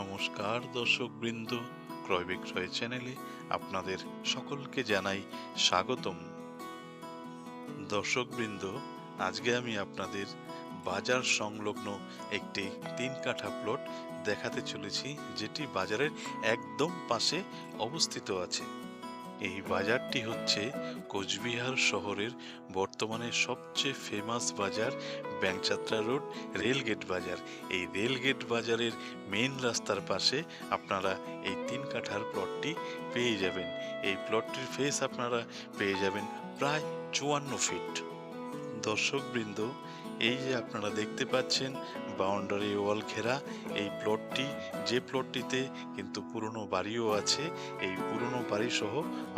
নমস্কার দর্শকবৃন্দ ক্রয় বিক্রয় চ্যানেলে আপনাদের সকলকে জানাই স্বাগতম। দর্শকবৃন্দ আজকে আমি আপনাদের বাজার সংলগ্ন একটি তিন কাঠা প্লট দেখাতে চলেছি, যেটি বাজারের একদম পাশে অবস্থিত আছে। এই বাজারটি হচ্ছে কোচবিহার শহরের বর্তমানে সবচেয়ে ফেমাস বাজার ব্যাংচাত্রা রোড, রেলগেট বাজার। এই রেলগেট বাজারের মেন রাস্তার পাশে আপনারা এই তিন কাঠার প্লটটি পেয়ে যাবেন। এই প্লটটির ফেস আপনারা পেয়ে যাবেন প্রায় চুয়ান্ন ফিট দর্শকবৃন্দ, এই যে আপনারা দেখতে পাচ্ছেন বাউন্ডারি ওয়াল ঘেরা, এই প্লটটি, যে প্লটটিতে কিন্তু পুরনো বাড়িও আছে, এই পুরনো বাড়ি সহ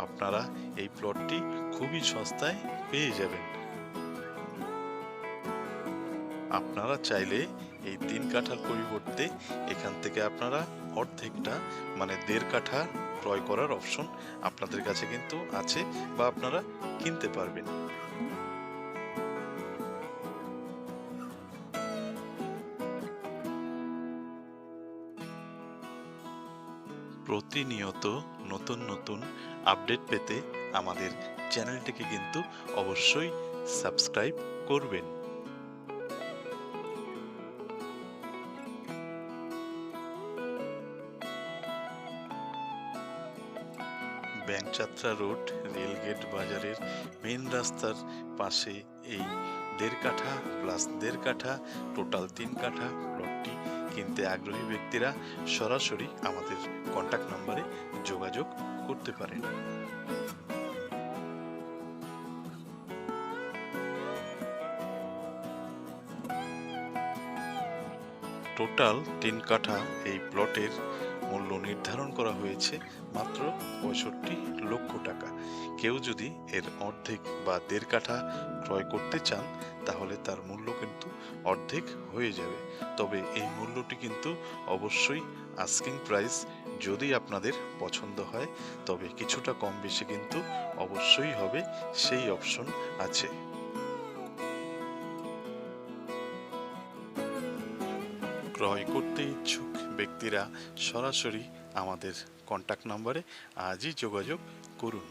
আপনারা এই প্লটটি খুবই সস্তায় পেয়ে যাবেন। আপনারা চাইলে এই তিন কাঠার পরিবর্তে এখান থেকে আপনারা অর্ধেকটা মানে দেড় কাঠা ক্রয় করার অপশন আপনাদের কাছে কিন্তু আছে বা আপনারা কিনতে পারবেন। প্রতিনিয়ত নতুন নতুন আপডেট পেতে আমাদের চ্যানেলটিকে কিন্তু অবশ্যই সাবস্ক্রাইব করবেন। ব্যাংচাত্রা রোড, রেলগেট বাজারের মেন রাস্তার পাশে এই দেড় কাঠা প্লাস দেড় কাঠা, টোটাল তিন কাঠা প্লটটি কিনতে আগ্রহী ব্যক্তিরা সরাসরি আমাদের কন্ট্যাক্ট নম্বরে যোগাযোগ করতে পারেন। টোটাল তিন কাঠা এই প্লটের মূল্য নির্ধারণ করা হয়েছে মাত্র পঁয়ষট্টি লক্ষ টাকা। কেউ যদি এর অর্ধেক বা দেড় কাঠা ক্রয় করতে চান, তাহলে তার মূল্য কিন্তু অর্ধেক হয়ে যাবে। তবে এই মূল্যটি কিন্তু অবশ্যই আস্কিং প্রাইস যদি আপনাদের পছন্দ হয়, তবে কিছুটা কম বেশি কিন্তু অবশ্যই হবে, সেই অপশন আছে। ক্রয় করতে ইচ্ছুক ব্যক্তিরা সরাসরি আমাদের কন্ট্যাক্ট নম্বরে আজই যোগাযোগ করুন।